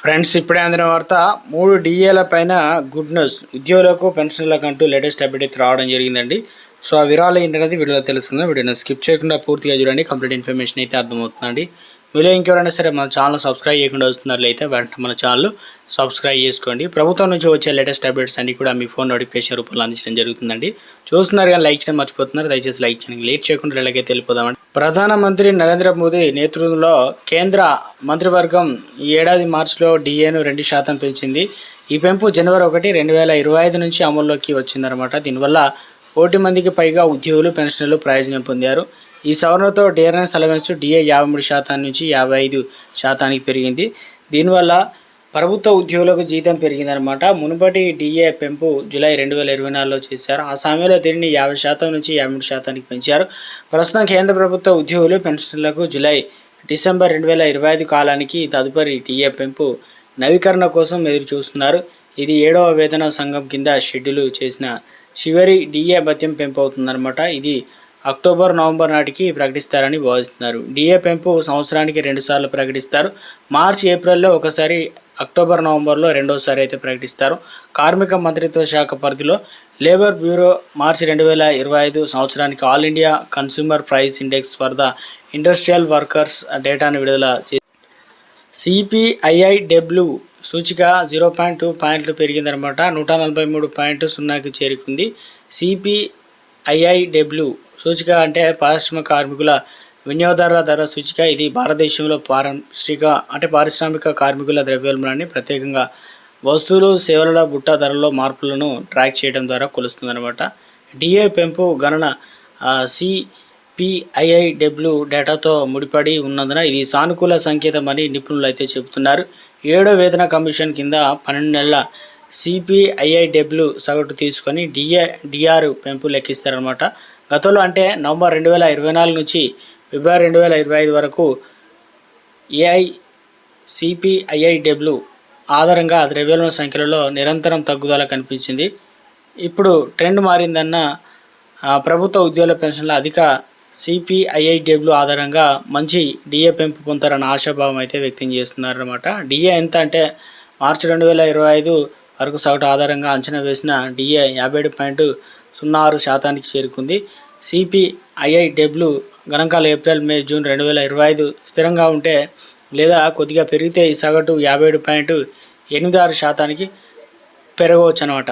Friends ఇప్పుడే అందిన వార్త మూడు డిఏల పైన గుడ్ న్యూస్. ఉద్యోగులకు పెన్షన్లకు అంటూ లేటెస్ట్ అప్డేట్ అయితే రావడం జరిగిందండి. సో ఆ వివరాలు ఏంటనేది వీడియోలో తెలుస్తుంది వీడియోని స్కిప్ చేయకుండా పూర్తిగా చూడండి. కంప్లీట్ ఇన్ఫర్మేషన్ అయితే అర్థమవుతుందండి. మీలో ఇంకెవరైనా సరే మన ఛానల్ సబ్స్క్రైబ్ చేయకుండా వస్తున్నట్లయితే వెంటనే మన ఛానల్ సబ్స్క్రైబ్ చేసుకోండి. ప్రభుత్వం నుంచి వచ్చే లేటెస్ట్ అప్డేట్స్ అన్ని కూడా మీ ఫోన్ నోటిఫికేషన్ రూపంలో అందించడం జరుగుతుందండి. చూస్తున్నారు కానీ లైక్ చేయడం మర్చిపోతున్నారు. దయచేసి లైక్ చేయండి. లేట్ చేయకుండా ఇలాగే వెళ్ళిపోదామండి. ప్రధానమంత్రి నరేంద్ర మోదీ నేతృత్వంలో కేంద్ర మంత్రివర్గం ఈ ఏడాది మార్చిలో డిఏను రెండు శాతం పెంచింది. ఈ పెంపు జనవరి ఒకటి రెండు వేల ఇరవై ఐదు నుంచి అమల్లోకి వచ్చిందనమాట దీనివల్ల కోటి మందికి పైగా ఉద్యోగులు పెన్షన్లు ప్రయోజనం పొందారు. ఈ సవరణతో డిఆర్ఎస్ అలవెన్స్ డిఏ యాభై మూడు శాతం నుంచి యాభై ఐదు శాతానికి పెరిగింది. దీనివల్ల ప్రభుత్వ ఉద్యోగులకు జీతం పెరిగిందనమాట మునుపటి డిఏ పెంపు జూలై రెండు వేల ఇరవై నాలుగులో చేశారు. ఆ సమయంలో దీనిని యాభై శాతం నుంచి యాభై మూడు శాతానికి పెంచారు. ప్రస్తుతం కేంద్ర ప్రభుత్వ ఉద్యోగులు పెన్షన్లకు జూలై డిసెంబర్ రెండు వేల ఇరవై ఐదు కాలానికి తదుపరి డిఏ పెంపు నవీకరణ కోసం ఎదురు చూస్తున్నారు ఇది ఏడవ వేతన సంఘం కింద షెడ్యూల్ చేసిన చివరి డిఏ భత్యం పెంపు అవుతుందన్నమాట. ఇది అక్టోబర్ నవంబర్ నాటికి ప్రకటిస్తారని భావిస్తున్నారు. డిఏ పెంపు సంవత్సరానికి రెండుసార్లు ప్రకటిస్తారు. మార్చి ఏప్రిల్లో ఒకసారి అక్టోబర్ నవంబర్లో రెండోసారి అయితే ప్రకటిస్తారు. కార్మిక మంత్రిత్వ శాఖ పరిధిలో లేబర్ బ్యూరో మార్చి రెండు వేల ఇరవై ఐదు సంవత్సరానికి all India consumer price index for the industrial workers డేటాను విడుదల చే సిపిఐఐడబ్ల్యూ సూచిక జీరో పాయింట్ టూ పాయింట్లు పెరిగిందనమాట. నూట నలభై మూడు పాయింట్ సున్నాకి చేరుకుంది. సిపిఐఐడబ్ల్యూ సూచిక అంటే పారిశ్రామిక కార్మికుల వినియోగదారుల ధర సూచిక ఇది భారతదేశంలో పారిశ్రిక అంటే పారిశ్రామిక కార్మికుల ద్రవ్యోల్బణాన్ని ప్రత్యేకంగా వస్తువులు సేవల బుట్ట ధరల్లో మార్పులను ట్రాక్ చేయడం ద్వారా కొలుస్తుందన్నమాట. డిఏ పెంపు గణన సిపిఐఐడబ్ల్యూ డేటాతో ముడిపడి ఉన్నందున ఇది సానుకూల సంకేతమని నిపుణులు అయితే చెబుతున్నారు. ఏడో వేతన కమిషన్ కింద పన్నెండు నెలల సిపిఐఐడబ్ల్యూ సగటు తీసుకొని డిఏ డిఆర్ పెంపు లెక్కిస్తారనమాట గతంలో అంటే నవంబర్ రెండు వేల ఇరవై నాలుగు నుంచి ఫిబ్రవరి రెండు వేల ఇరవై ఐదు వరకు ఏఐ సిపిఐఐడబ్ల్యూ ఆధారంగా ద్రవ్యోల్బణ సంఖ్యలలో నిరంతరం తగ్గుదల కనిపించింది. ఇప్పుడు ట్రెండ్ మారిందన్న ప్రభుత్వ ఉద్యోగుల పెన్షన్ల అధిక సిపిఐఐడబ్ల్యూ ఆధారంగా మంచి డిఏ పెంపు పొందుతారన్న ఆశాభావం అయితే వ్యక్తం చేస్తున్నారన్నమాట. డిఏ ఎంత అంటే మార్చి రెండు వేల ఇరవై ఐదు వరకు సగటు ఆధారంగా అంచనా వేసిన డిఏ యాభై ఏడు పాయింట్ సున్నా ఆరు శాతానికి చేరుకుంది. సిపిఐఐడబ్ల్యూ గణాంకాలు ఏప్రిల్ మే జూన్ రెండు వేల ఇరవై ఐదు స్థిరంగా ఉంటే లేదా కొద్దిగా పెరిగితే ఈ సగటు యాభై ఏడు పాయింట్ ఎనిమిది ఆరు శాతానికి పెరగవచ్చు అనమాట